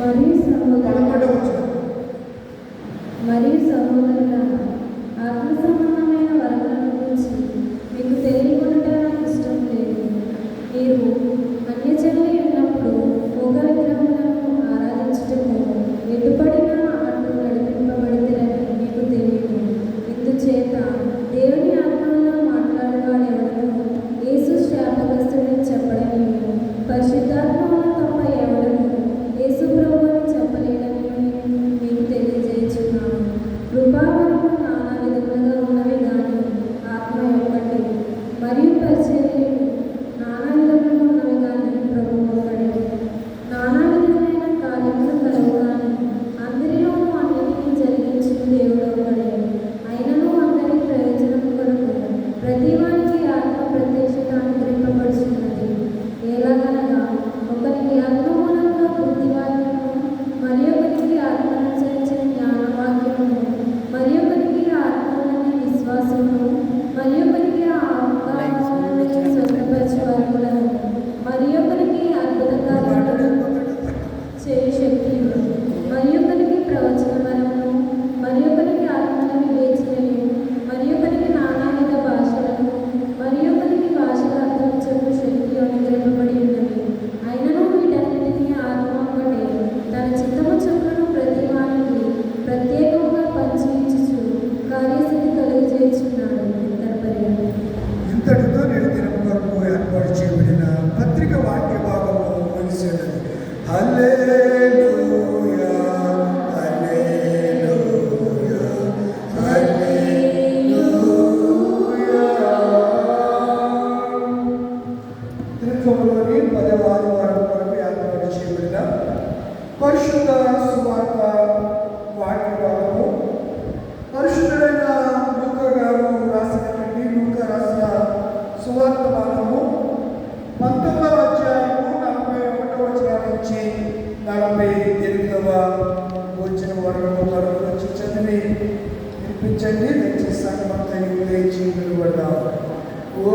మరియు సహోదరు మరియు సహోదరులారా పరిశుద్ధ సువార్త వాటి భాగము పరిశుద్ధుడైన లూక గారు రాసినటువంటి లూక రాసిన సువార్త భాగము పంతొమ్మిదవ అధ్యాయము నలభై ఒకటవ నుంచి నలభై ఎనిమిదవ వచ్చిన వరకు వరకు వచ్చి చదివి వినిపించండి దయచేసి సంగమంతా లేచి పడ్డా ఓ